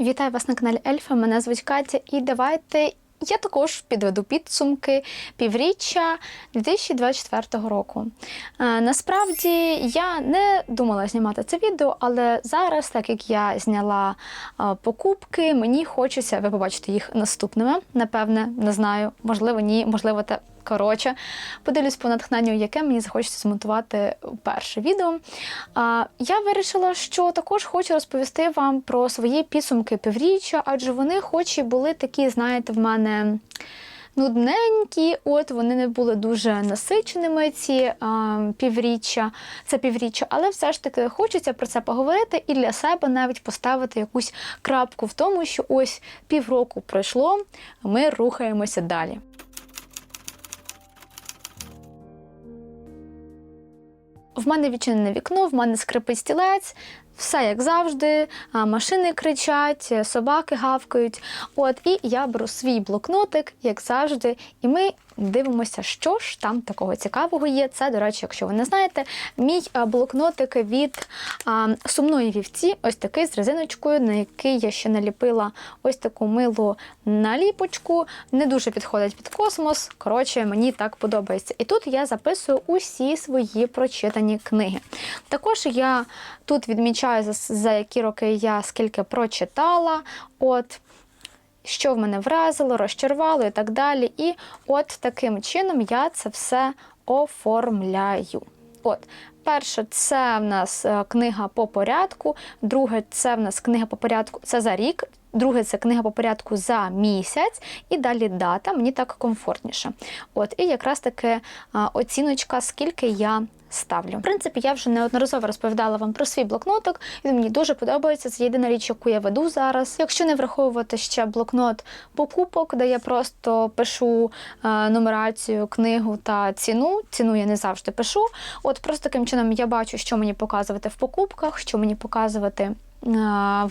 Вітаю вас на каналі Ельфа. Мене звуть Катя, і давайте я також підведу підсумки півріччя 2024 року. Е, насправді я не думала знімати це відео, але зараз, так як я зняла е, покупки, мені хочеться, ви побачите їх наступними. Напевне, не знаю, можливо, ні, можливо, те. Коротше, подивлюсь по натхненню, яке мені захочеться змонтувати перше відео. А, Я вирішила, що також хочу розповісти вам про свої підсумки півріччя, адже вони, хоч і були такі, знаєте, в мене. Нудненькі, от вони не були дуже насиченими ці а, півріччя, це півріччя, але все ж таки хочеться про це поговорити і для себе навіть поставити якусь крапку в тому, що ось півроку пройшло, ми рухаємося далі. В мене відчинене вікно, в мене скрипить стілець, все як завжди, машини кричать, собаки гавкають. От і я беру свій блокнотик, як завжди, і ми дивимося, що ж там такого цікавого є. Це, до речі, якщо ви не знаєте, мій блокнотик від а, сумної вівці, ось такий з резиночкою, на який я ще наліпила ось таку милу наліпочку. Не дуже підходить під космос. Коротше, мені так подобається. І тут я записую усі свої прочитані книги. Також я тут відмічаю, за, за які роки я скільки прочитала. От що в мене вразило, розчарувало і так далі. І от таким чином я це все оформляю. От, перше, це в нас е, книга по порядку. Друге, це в нас книга по порядку, це за рік. Друге, це книга по порядку за місяць, і далі дата, мені так комфортніше. От, і якраз таки оціночка, скільки я ставлю. В принципі, я вже неодноразово розповідала вам про свій блокнотик. Він мені дуже подобається. Це єдина річ, яку я веду зараз. Якщо не враховувати ще блокнот покупок, де я просто пишу е, нумерацію, книгу та ціну. Ціну я не завжди пишу. От просто таким чином я бачу, що мені показувати в покупках, що мені показувати.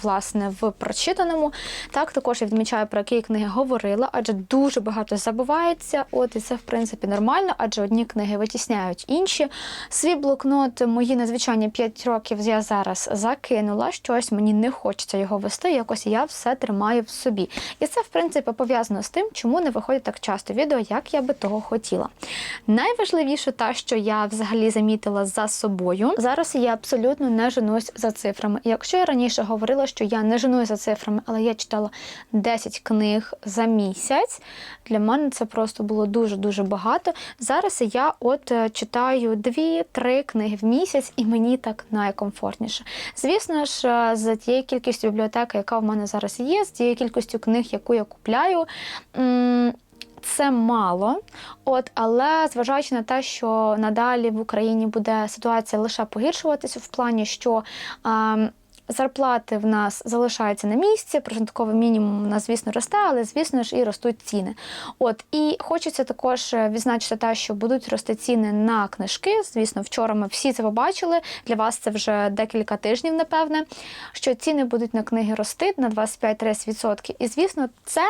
Власне, в прочитаному. Так, також я відмічаю, про які книги говорила, адже дуже багато забувається. От і це, в принципі, нормально, адже одні книги витісняють інші. Свій блокнот, мої надзвичайні 5 років я зараз закинула. Щось мені не хочеться його вести. Якось я все тримаю в собі. І це, в принципі, пов'язано з тим, чому не виходить так часто відео, як я би того хотіла. Найважливіше те, що я взагалі замітила за собою. Зараз я абсолютно не женусь за цифрами. Якщо я раніше говорила, що я не женую за цифрами, але я читала 10 книг за місяць. Для мене це просто було дуже-дуже багато. Зараз я от е, читаю 2-3 книги в місяць, і мені так найкомфортніше. Звісно ж, е, за тією кількістю бібліотеки, яка в мене зараз є, з тією кількістю книг, яку я купляю. Це мало, от але зважаючи на те, що надалі в Україні буде ситуація лише погіршуватися в плані, що е, Зарплати в нас залишаються на місці, прожитковий мінімум у нас, звісно, росте, але, звісно ж, і ростуть ціни. От І хочеться також відзначити те, що будуть рости ціни на книжки. Звісно, вчора ми всі це побачили. Для вас це вже декілька тижнів, напевне, що ціни будуть на книги рости на 25-30%. І, звісно, це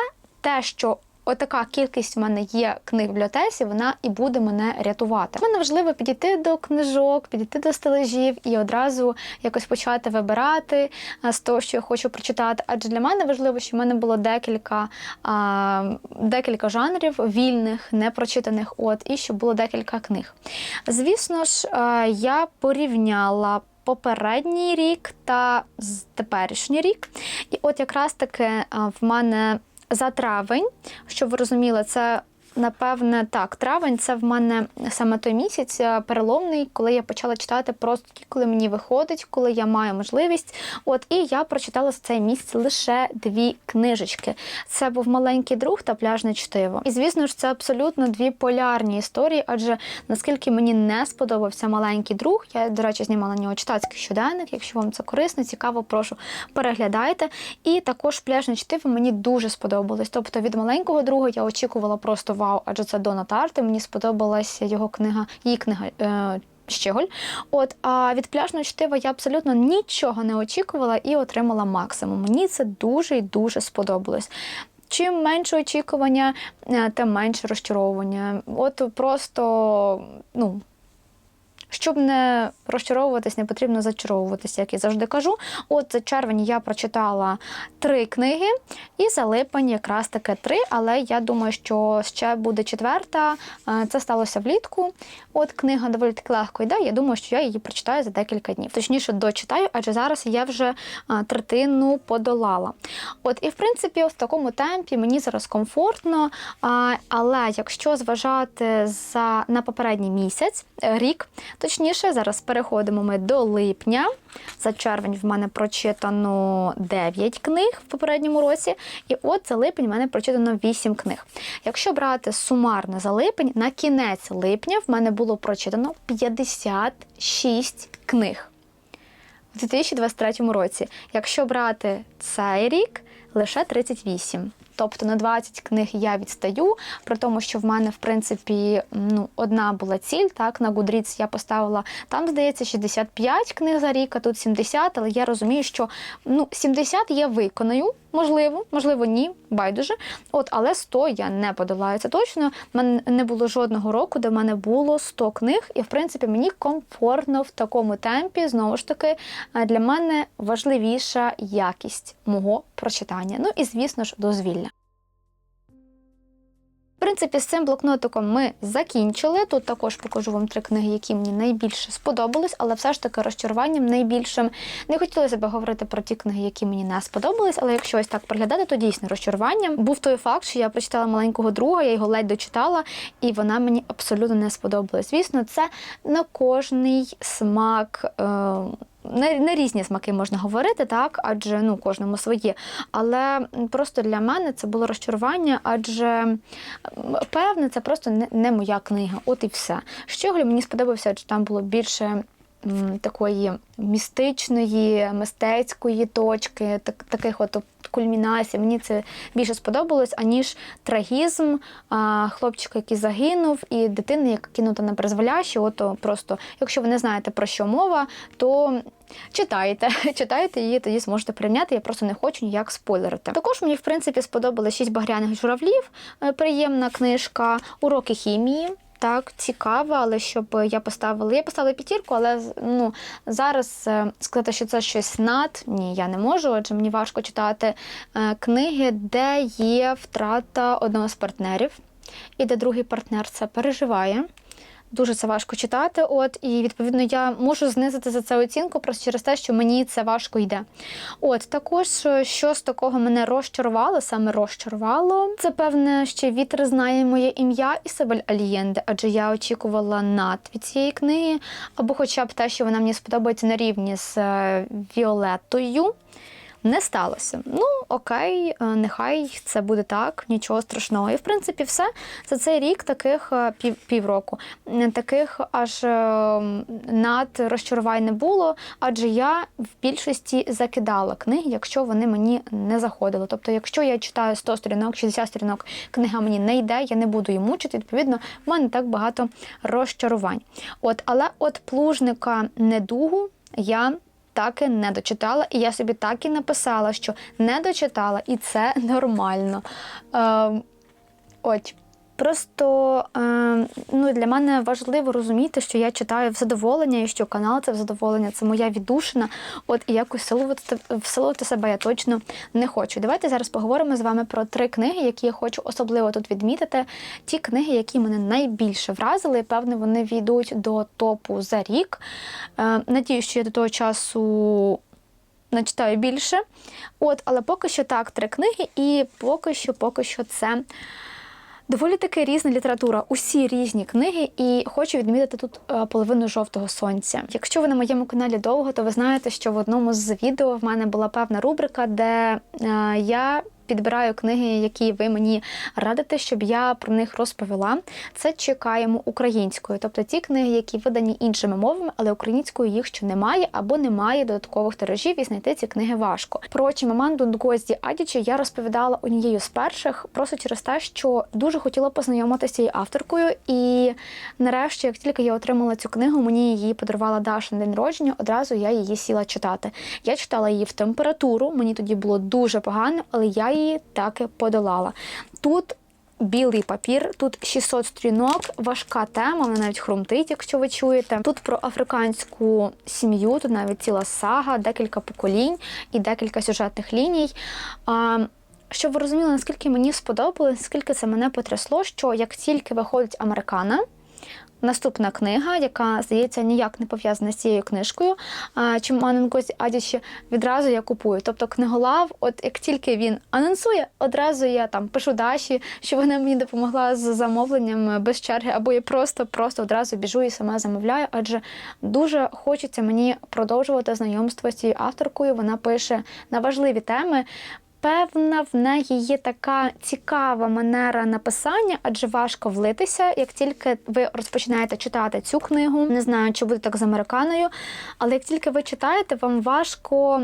те, що Отака кількість в мене є книг в бібліотеці, вона і буде мене рятувати. Мені важливо підійти до книжок, підійти до стележів і одразу якось почати вибирати з того, що я хочу прочитати. Адже для мене важливо, що в мене було декілька а, декілька жанрів вільних, непрочитаних, от, і щоб було декілька книг. Звісно ж, я порівняла. Попередній рік та теперішній рік. І от якраз таки в мене за травень, щоб ви розуміли, це. Напевне, так, травень це в мене саме той місяць е, переломний, коли я почала читати просто коли мені виходить, коли я маю можливість. От і я прочитала за цей місяць лише дві книжечки. Це був маленький друг та пляжне чтиво. І звісно ж, це абсолютно дві полярні історії, адже наскільки мені не сподобався маленький друг, я, до речі, знімала на нього читацький щоденник. Якщо вам це корисно, цікаво, прошу переглядайте. І також пляжне чтиво мені дуже сподобалось. Тобто від маленького друга я очікувала просто вау, адже це Дона Тарти. Мені сподобалася його книга, її книга. Е, Щеголь. От, а від пляжного чтива я абсолютно нічого не очікувала і отримала максимум. Мені це дуже і дуже сподобалось. Чим менше очікування, е, тим менше розчаровування. От просто, ну. Щоб не розчаровуватись, не потрібно зачаровуватись, як я завжди кажу. От за червень я прочитала три книги, і за липень якраз таки три. Але я думаю, що ще буде четверта. Е, Це сталося влітку. От книга доволі таки легко йде. Я думаю, що я її прочитаю за декілька днів. Точніше, дочитаю, адже зараз я вже е, третину подолала. От і в принципі, в такому темпі мені зараз комфортно. Але якщо зважати за на попередній місяць, е, рік, точніше, зараз переходимо ми до липня. За червень в мене прочитано 9 книг в попередньому році, і от за липень в мене прочитано 8 книг. Якщо брати сумарно за липень, на кінець липня в мене було прочитано 56 книг в 2023 році. Якщо брати цей рік, лише 38. Тобто на 20 книг я відстаю, при тому, що в мене, в принципі, ну, одна була ціль. Так, на Goodreads я поставила там, здається, 65 книг за рік, а тут 70, але я розумію, що ну, 70 я виконаю, можливо, можливо, ні, байдуже. От, але 100 я не подолаю. Це точно. Мене не було жодного року, де в мене було 100 книг, і в принципі мені комфортно в такому темпі. Знову ж таки, е, для мене важливіша якість мого прочитання. Ну і звісно ж, дозвілля. Принципі, з цим блокнотиком ми закінчили. Тут також покажу вам три книги, які мені найбільше сподобались, але все ж таки розчаруванням найбільшим не хотілося б говорити про ті книги, які мені не сподобались. Але якщо ось так приглядати, то дійсно розчаруванням був той факт, що я прочитала маленького друга, я його ледь дочитала, і вона мені абсолютно не сподобалась. Звісно, це на кожний смак. Е на, на різні смаки можна говорити, так, адже ну, кожному своє. Але просто для мене це було розчарування, адже певне, це просто не, не моя книга. От і все. Щоглю мені сподобався, адже там було більше. Такої містичної, мистецької точки, так, таких от кульмінацій. Мені це більше сподобалось, аніж трагізм а, хлопчика, який загинув, і дитини, яка кинута на призволяще. Ото просто, якщо ви не знаєте про що мова, то читайте, читайте її, тоді зможете прийняти. Я просто не хочу ніяк спойлерити. Також мені, в принципі, сподобалось шість багряних журавлів. е, Приємна книжка, уроки хімії. Так, цікаво, але щоб я поставила. Я поставила п'ятірку, але ну, зараз е, сказати, що це щось над, ні, я не можу, адже мені важко читати е, книги, де є втрата одного з партнерів, і де другий партнер це переживає. Дуже це важко читати. От і відповідно я можу знизити за це оцінку просто через те, що мені це важко йде. От також е, що з такого мене розчарувало, саме розчарувало. Це певне ще вітер знає моє ім'я Ісабель Алієнде, адже я очікувала над від цієї книги, або хоча б те, що вона мені сподобається на рівні з е, Віолеттою. Не сталося. Ну, окей, е, нехай це буде так, нічого страшного. І в принципі, все за цей рік таких е, пів, півроку, таких аж е, над розчарувань не було, адже я в більшості закидала книги, якщо вони мені не заходили. Тобто, якщо я читаю 100 сторінок, 60 сторінок, книга мені не йде, я не буду її мучити. Відповідно, в мене так багато розчарувань. От, але от плужника недугу я так і не дочитала, і я собі так і написала, що не дочитала, і це нормально. Е, от. Просто е, ну, для мене важливо розуміти, що я читаю в задоволення, і що канал це в задоволення, це моя віддушина. От і якось силувати, всилувати себе я точно не хочу. Давайте зараз поговоримо з вами про три книги, які я хочу особливо тут відмітити. Ті книги, які мене найбільше вразили, і певне, вони війдуть до топу за рік. Е, надіюсь, що я до того часу. Начитаю більше. От, але поки що так, три книги, і поки що, поки що це доволі таки різна література. Усі різні книги, і хочу відмітити тут е, половину жовтого сонця. Якщо ви на моєму каналі довго, то ви знаєте, що в одному з відео в мене була певна рубрика, де е, я. Підбираю книги, які ви мені радите, щоб я про них розповіла. Це чекаємо українською, тобто ті книги, які видані іншими мовами, але українською їх ще немає або немає додаткових тиражів, і знайти ці книги важко. Про Чимаманду Нгозді Адічі я розповідала однією з перших, просто через те, що дуже хотіла познайомитися з цією авторкою. І нарешті, як тільки я отримала цю книгу, мені її подарувала Даша на день народження. Одразу я її сіла читати. Я читала її в температуру, мені тоді було дуже погано, але я її таки подолала. Тут білий папір. Тут 600 сторінок, важка тема, вона навіть хрумтить, якщо ви чуєте. Тут про африканську сім'ю, тут навіть ціла сага, декілька поколінь і декілька сюжетних ліній. Щоб ви розуміли, наскільки мені сподобалось, наскільки це мене потрясло, що як тільки виходить американа. Наступна книга, яка, здається, ніяк не пов'язана з цією книжкою, чим Маненкось Адіші відразу я купую. Тобто книголав, от як тільки він анонсує, одразу я там пишу Даші, що вона мені допомогла з замовленням без черги, або я просто-просто одразу біжу і сама замовляю, адже дуже хочеться мені продовжувати знайомство з цією авторкою. Вона пише на важливі теми. Певна, в неї є така цікава манера написання, адже важко влитися, як тільки ви розпочинаєте читати цю книгу. Не знаю, чи буде так з американою, але як тільки ви читаєте, вам важко.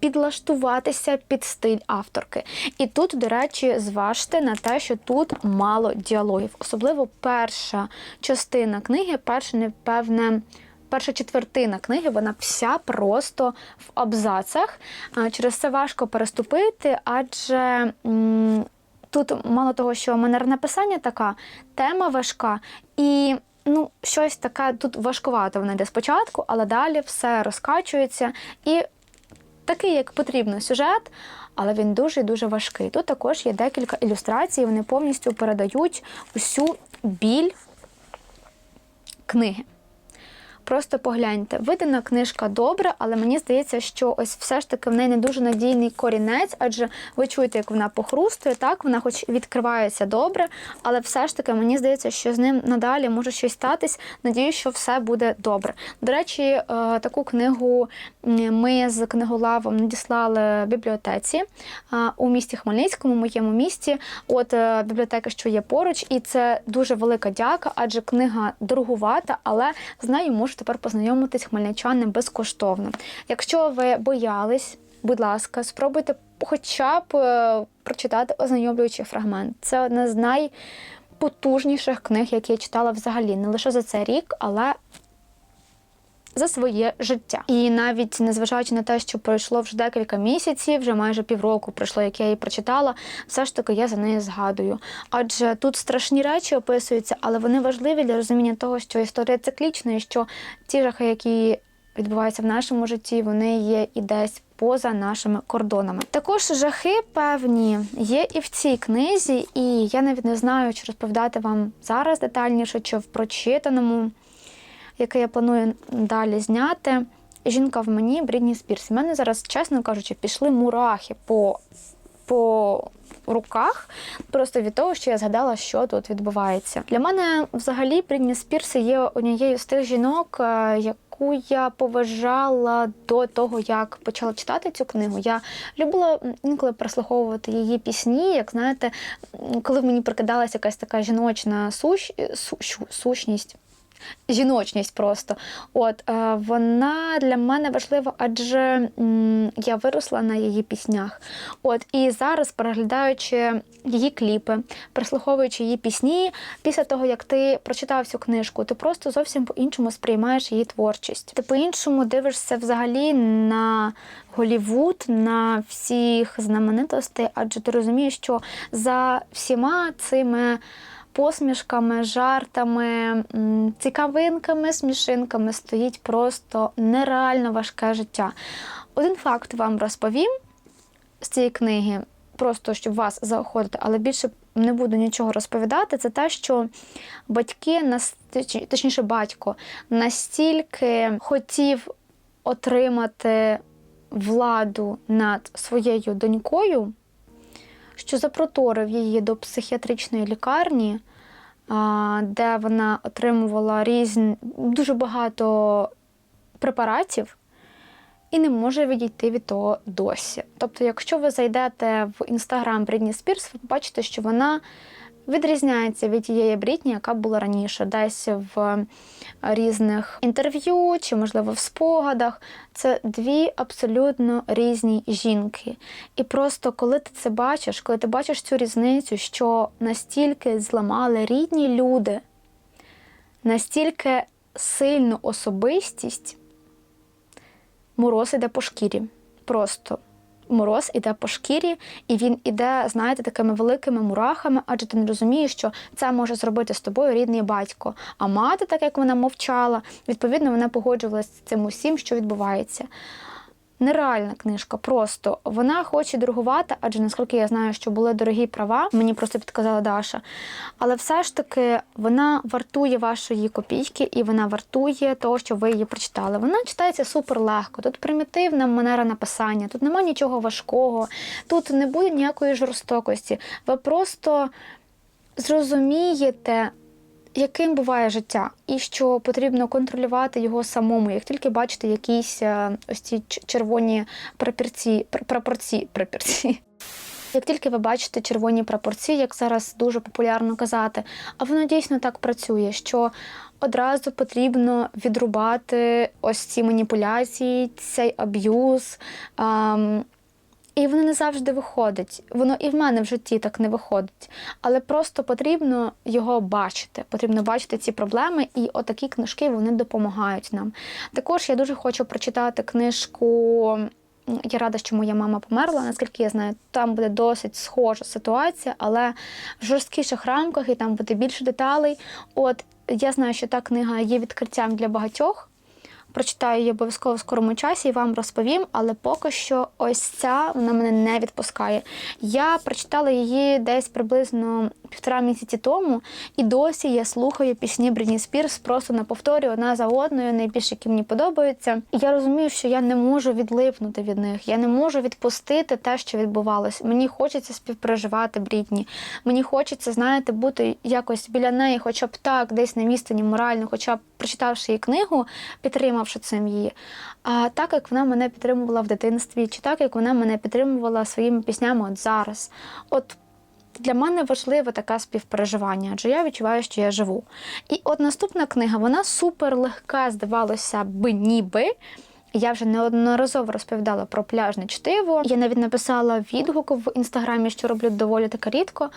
Підлаштуватися під стиль авторки. І тут, до речі, зважте на те, що тут мало діалогів. Особливо перша частина книги, перша, непевне, перша четвертина книги, вона вся просто в абзацах. Через це важко переступити, адже тут мало того, що манера написання така, тема важка і. Ну, щось таке тут важкувато вона йде спочатку, але далі все розкачується. І такий, як потрібно, сюжет, але він дуже дуже важкий. Тут також є декілька ілюстрацій, вони повністю передають усю біль книги. Просто погляньте, видана книжка добра, але мені здається, що ось все ж таки в неї не дуже надійний корінець, адже ви чуєте, як вона похрустує, так вона хоч відкривається добре, але все ж таки мені здається, що з ним надалі може щось статись. Надію, що все буде добре. До речі, е, таку книгу ми з книголавом надіслали бібліотеці у місті Хмельницькому, моєму місті. От е, бібліотека, що є поруч, і це дуже велика дяка, адже книга дорогувата, але з нею можуть тепер познайомитись хмельничани безкоштовно. Якщо ви боялись, будь ласка, спробуйте хоча б е, прочитати ознайомлюючий фрагмент. Це одна з найпотужніших книг, які я читала взагалі, не лише за цей рік, але за своє життя. І навіть незважаючи на те, що пройшло вже декілька місяців, вже майже півроку пройшло, як я її прочитала, все ж таки я за неї згадую. Адже тут страшні речі описуються, але вони важливі для розуміння того, що історія циклічна, і що ті жахи, які відбуваються в нашому житті, вони є і десь. Поза нашими кордонами. Також жахи певні є і в цій книзі, і я навіть не знаю, чи розповідати вам зараз детальніше, чи в прочитаному яке я планую далі зняти. Жінка в мені Брідні Спірс. У мене зараз, чесно кажучи, пішли мурахи по по руках, просто від того, що я згадала, що тут відбувається. Для мене взагалі Брідні Спірс є однією з тих жінок, е, яку я поважала до того, як почала читати цю книгу. Я любила інколи прослуховувати її пісні, як знаєте, коли в мені прикидалася якась така жіночна суш... Су... сущність жіночність просто. От е, Вона для мене важлива, адже я виросла на її піснях. От І зараз, переглядаючи її кліпи, прислуховуючи її пісні, після того, як ти прочитав цю книжку, ти просто зовсім по-іншому сприймаєш її творчість. Ти по-іншому дивишся взагалі на Голівуд, на всіх знаменитостей, адже ти розумієш, що за всіма цими посмішками, жартами, цікавинками, смішинками стоїть просто нереально важке життя. Один факт вам розповім з цієї книги, просто щоб вас заохотити, але більше не буду нічого розповідати. Це те, що батьки, точніше, батько настільки хотів отримати владу над своєю донькою що запроторив її до психіатричної лікарні, де вона отримувала різні, дуже багато препаратів і не може відійти від того досі. Тобто, якщо ви зайдете в інстаграм Брідні Спірс, ви побачите, що вона відрізняється від тієї Брітні, яка була раніше, десь в різних інтерв'ю чи, можливо, в спогадах. Це дві абсолютно різні жінки. І просто коли ти це бачиш, коли ти бачиш цю різницю, що настільки зламали рідні люди, настільки сильну особистість, мороз іде по шкірі. Просто. Мороз іде по шкірі, і він іде, знаєте, такими великими мурахами, адже ти не розумієш, що це може зробити з тобою рідний батько. А мати, так як вона мовчала, відповідно, вона погоджувалася з цим усім, що відбувається. Нереальна книжка, просто вона хоче дорогувати, адже наскільки я знаю, що були дорогі права, мені просто підказала Даша. Але все ж таки вона вартує вашої копійки і вона вартує того, що ви її прочитали. Вона читається супер легко. Тут примітивна манера написання, тут немає нічого важкого, тут не буде ніякої жорстокості. Ви просто зрозумієте яким буває життя, і що потрібно контролювати його самому, як тільки бачите якісь е, ось ці червоні прапорці, пр- прапорці, прапорці. Як тільки ви бачите червоні прапорці, як зараз дуже популярно казати, а воно дійсно так працює, що одразу потрібно відрубати ось ці маніпуляції, цей аб'юз. ем, і воно не завжди виходить. Воно і в мене в житті так не виходить. Але просто потрібно його бачити. Потрібно бачити ці проблеми, і отакі книжки вони допомагають нам. Також я дуже хочу прочитати книжку. Я рада, що моя мама померла, наскільки я знаю, там буде досить схожа ситуація, але в жорсткіших рамках і там буде більше деталей. От я знаю, що та книга є відкриттям для багатьох. Прочитаю її обов'язково в скорому часі і вам розповім, але поки що ось ця вона мене не відпускає. Я прочитала її десь приблизно півтора місяці тому, і досі я слухаю пісні Брідні Спірс просто на повторі одна за одною, найбільше які мені подобаються. І я розумію, що я не можу відлипнути від них, я не можу відпустити те, що відбувалось. Мені хочеться співпереживати Брітні. Мені хочеться, знаєте, бути якось біля неї, хоча б так, десь на відстані морально, хоча б прочитавши її книгу, підтримавши цим її. А так як вона мене підтримувала в дитинстві, чи так як вона мене підтримувала своїми піснями от зараз. От для мене важливе таке співпереживання, адже я відчуваю, що я живу. І от наступна книга, вона супер легка, здавалося би, ніби. Я вже неодноразово розповідала про пляжне чтиво. Я навіть написала відгук в інстаграмі, що роблю доволі таки рідко.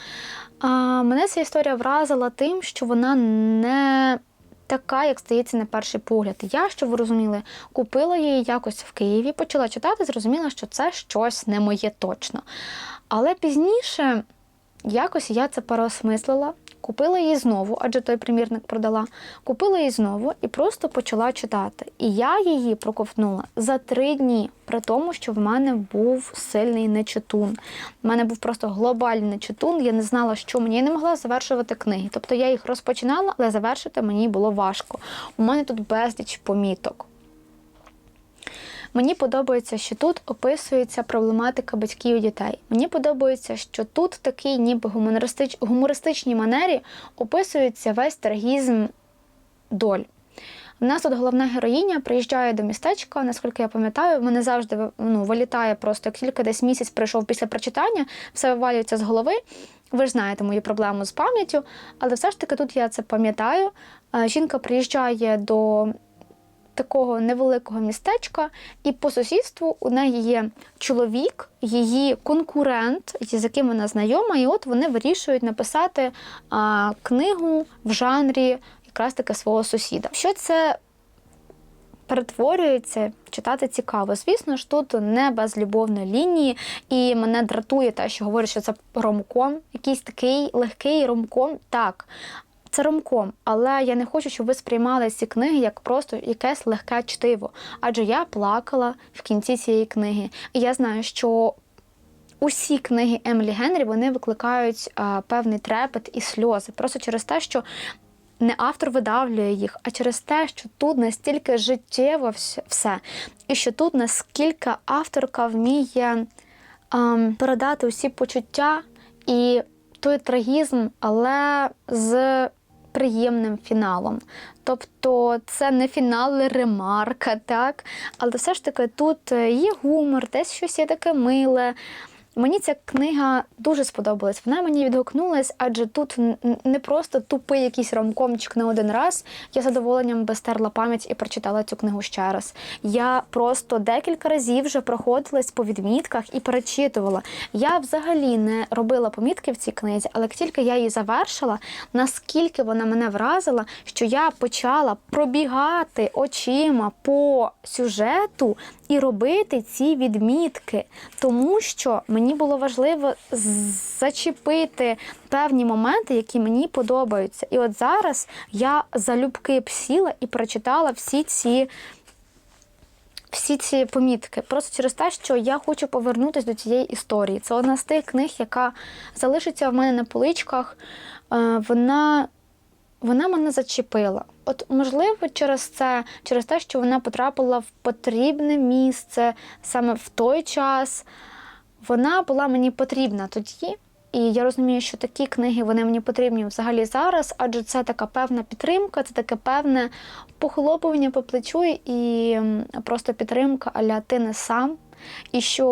А, мене ця історія вразила тим, що вона не така, як здається, на перший погляд. Я, що ви розуміли, купила її якось в Києві, почала читати, зрозуміла, що це щось не моє точно. Але пізніше якось я це переосмислила, купила її знову, адже той примірник продала. Купила її знову і просто почала читати. І я її проковтнула за три дні, при тому, що в мене був сильний нечитун. У мене був просто глобальний нечитун. Я не знала, що мені я не могла завершувати книги. Тобто я їх розпочинала, але завершити мені було важко. У мене тут безліч поміток. Мені подобається, що тут описується проблематика батьків і дітей. Мені подобається, що тут в такій ніби гумористич... гумористичній манері описується весь трагізм доль. У нас тут головна героїня приїжджає до містечка, наскільки я пам'ятаю, мене завжди ну, вилітає просто, як тільки десь місяць пройшов після прочитання, все вивалюється з голови. Ви ж знаєте мою проблему з пам'яттю, але все ж таки тут я це пам'ятаю. Е, Жінка приїжджає до такого невеликого містечка, і по сусідству у неї є чоловік, її конкурент, з яким вона знайома, і от вони вирішують написати а, книгу в жанрі якраз таки свого сусіда. Що це перетворюється, читати цікаво. Звісно ж, тут не без любовної лінії, і мене дратує те, що говорять, що це ромком, якийсь такий легкий ромком. Так, це ромком, але я не хочу, щоб ви сприймали ці книги як просто якесь легке чтиво. Адже я плакала в кінці цієї книги. І я знаю, що усі книги Емілі Генрі вони викликають а, певний трепет і сльози. Просто через те, що не автор видавлює їх, а через те, що тут настільки життєво все, і що тут наскільки авторка вміє ем, передати усі почуття і той трагізм, але з приємним фіналом. Тобто це не фінал ремарка, так? Але все ж таки тут е, є гумор, десь щось є таке миле. Мені ця книга дуже сподобалась. Вона мені відгукнулась, адже тут не просто тупий якийсь ромкомчик на один раз. Я задоволенням би стерла пам'ять і прочитала цю книгу ще раз. Я просто декілька разів вже проходилась по відмітках і перечитувала. Я взагалі не робила помітки в цій книзі, але тільки я її завершила, наскільки вона мене вразила, що я почала пробігати очима по сюжету і робити ці відмітки, тому що мені було важливо зачепити певні моменти, які мені подобаються. І от зараз я залюбки сіла і прочитала всі ці. Всі ці помітки просто через те, що я хочу повернутися до цієї історії. Це одна з тих книг, яка залишиться в мене на поличках. Е, Вона вона мене зачепила. От, можливо, через це, через те, що вона потрапила в потрібне місце саме в той час. Вона була мені потрібна тоді. І я розумію, що такі книги вони мені потрібні взагалі зараз, адже це така певна підтримка, це таке певне похлопування по плечу і просто підтримка аля ти не сам. І що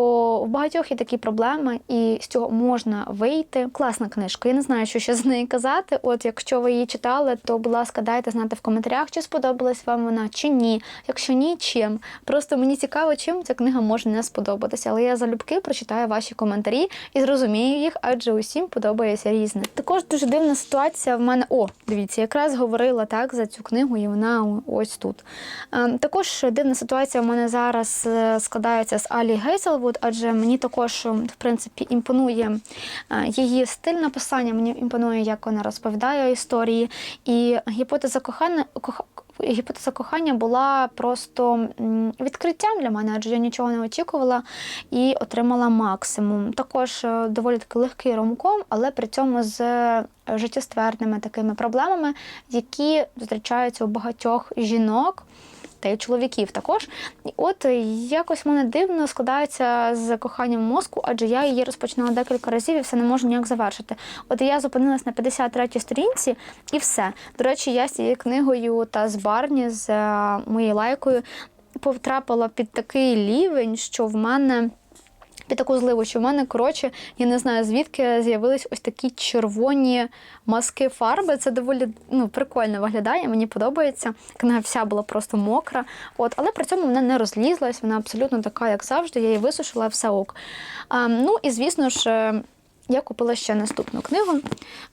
в багатьох є такі проблеми, і з цього можна вийти. Класна книжка. Я не знаю, що ще з неї казати. От якщо ви її читали, то будь ласка, дайте знати в коментарях, чи сподобалась вам вона, чи ні. Якщо ні, чим. Просто мені цікаво, чим ця книга може не сподобатися. Але я залюбки прочитаю ваші коментарі і зрозумію їх, адже усім подобається різне. Також дуже дивна ситуація в мене. О, дивіться, якраз говорила так за цю книгу, і вона ось тут. Ем, Також дивна ситуація в мене зараз е, складається з Алі Гейселвуд, адже мені також ем, в принципі імпонує е, її стиль написання, мені імпонує, як вона розповідає історії. І гіпотеза кохання коха- Гіпотеза кохання була просто відкриттям для мене, адже я нічого не очікувала і отримала максимум. Також е, доволі таки легкий ромком, але при цьому з е, життєстверними такими проблемами, які зустрічаються у багатьох жінок. Та й чоловіків також. І от е, якось мене дивно складається з коханням мозку, адже я її розпочинала декілька разів і все не можу ніяк завершити. От я зупинилась на 53-й сторінці і все. До речі, я з цією книгою та з Барні, з е, моєю лайкою, потрапила під такий рівень, що в мене. Під таку зливу, що в мене, коротше, я не знаю, звідки з'явились ось такі червоні маски фарби. Це доволі ну, прикольно виглядає, мені подобається. Книга вся була просто мокра. От, але при цьому вона не розлізлась, вона абсолютно така, як завжди. Я її висушила, все ок. А, ну і звісно ж. Я купила ще наступну книгу.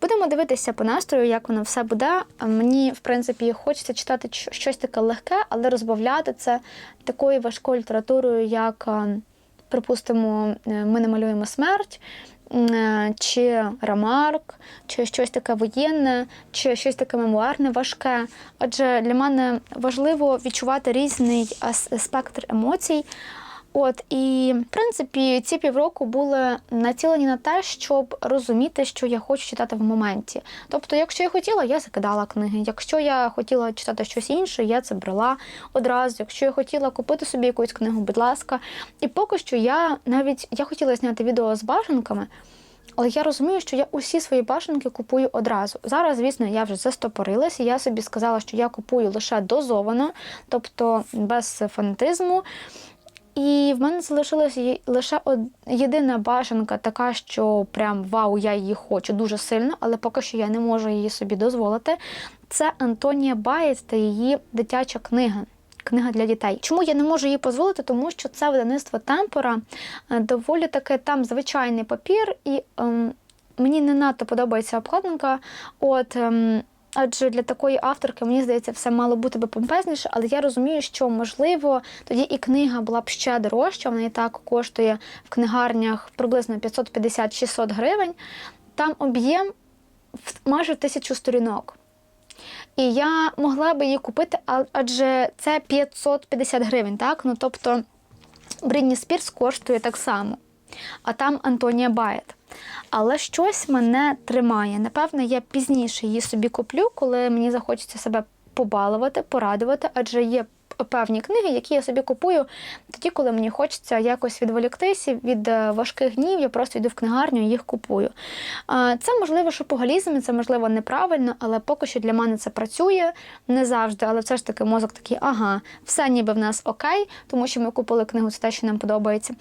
Будемо дивитися по настрою, як воно все буде. Мені, в принципі, хочеться читати щось таке легке, але розбавляти це такою важкою літературою, як припустимо, е, ми намалюємо смерть, е, чи ремарк, чи щось таке воєнне, чи щось таке мемуарне важке. Адже для мене важливо відчувати різний спектр емоцій. От і в принципі ці півроку були націлені на те, щоб розуміти, що я хочу читати в моменті. Тобто, якщо я хотіла, я закидала книги. Якщо я хотіла читати щось інше, я це брала одразу. Якщо я хотіла купити собі якусь книгу, будь ласка. І поки що я навіть я хотіла зняти відео з бажанками. Але я розумію, що я усі свої башенки купую одразу. Зараз, звісно, я вже застопорилася. Я собі сказала, що я купую лише дозовано, тобто без фанатизму. І в мене залишилася лише од... єдина бажанка, така, що прям вау, я її хочу дуже сильно, але поки що я не можу її собі дозволити. Це Антонія Баєць та її дитяча книга. Книга для дітей. Чому я не можу її дозволити? Тому що це видавництво Темпора, е, доволі таки там звичайний папір, і ем, мені не надто подобається обкладинка. От ем, адже для такої авторки, мені здається, все мало бути би помпезніше, але я розумію, що можливо тоді і книга була б ще дорожча. Вона і так коштує в книгарнях приблизно 550-600 гривень. Там об'єм майже тисячу сторінок. І я могла би її купити, адже це 550 гривень, так? Ну тобто Брідні Спірс коштує так само, а там Антонія Байет. Але щось мене тримає. Напевно, я пізніше її собі куплю, коли мені захочеться себе побалувати, порадувати, адже є певні книги, які я собі купую тоді, коли мені хочеться якось відволіктися від е, важких днів, я просто йду в книгарню і їх купую. Це можливо шопоголізм, це можливо неправильно, але поки що для мене це працює не завжди. Але все ж таки мозок такий, ага, все ніби в нас окей, тому що ми купили книгу, це те, що нам подобається.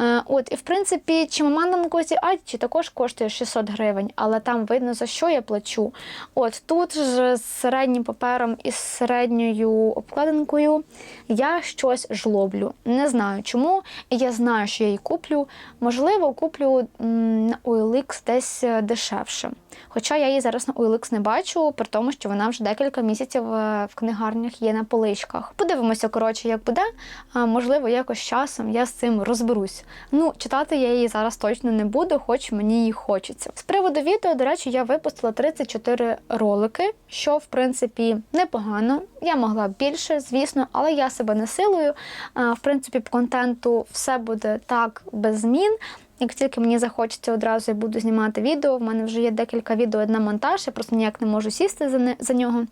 Е, От, і в принципі, чимаманда на козі Адічі також коштує 600 гривень, але там видно за що я плачу. От тут ж з середнім папером і середньою обкладинкою я щось жлоблю. Не знаю чому. Я знаю, що я її куплю. Можливо, куплю на OLX десь е, дешевше. Хоча я її зараз на OLX не бачу, при тому, що вона вже декілька місяців е, в книгарнях є на поличках. Подивимося, коротше, як буде. Можливо, якось часом я з цим розберусь. Ну, читати я її зараз точно не буду, хоч мені її хочеться. З приводу відео, до речі, я випустила 34 ролики, що в принципі непогано. Я могла б більше, звісно, але я себе не силую. В принципі, по контенту все буде так без змін. Як тільки мені захочеться одразу я буду знімати відео. В мене вже є декілька відео на монтаж, я просто ніяк не можу сісти за, не, за нього.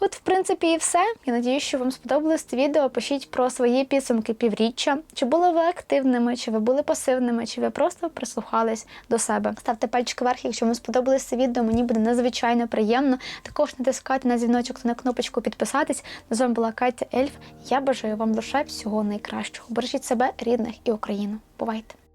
От, в принципі, і все. Я надію, що вам сподобалось це відео. Пишіть про свої підсумки півріччя. Чи були ви активними, чи ви були пасивними, чи ви просто прислухались до себе. Ставте пальчики вверх, якщо вам сподобалось це відео. Мені буде надзвичайно приємно. Також натискайте на дзвіночок та на кнопочку підписатись. З вами була Катя Ельф. Я бажаю вам лише всього найкращого. Бережіть себе, рідних і Україну. Бувайте!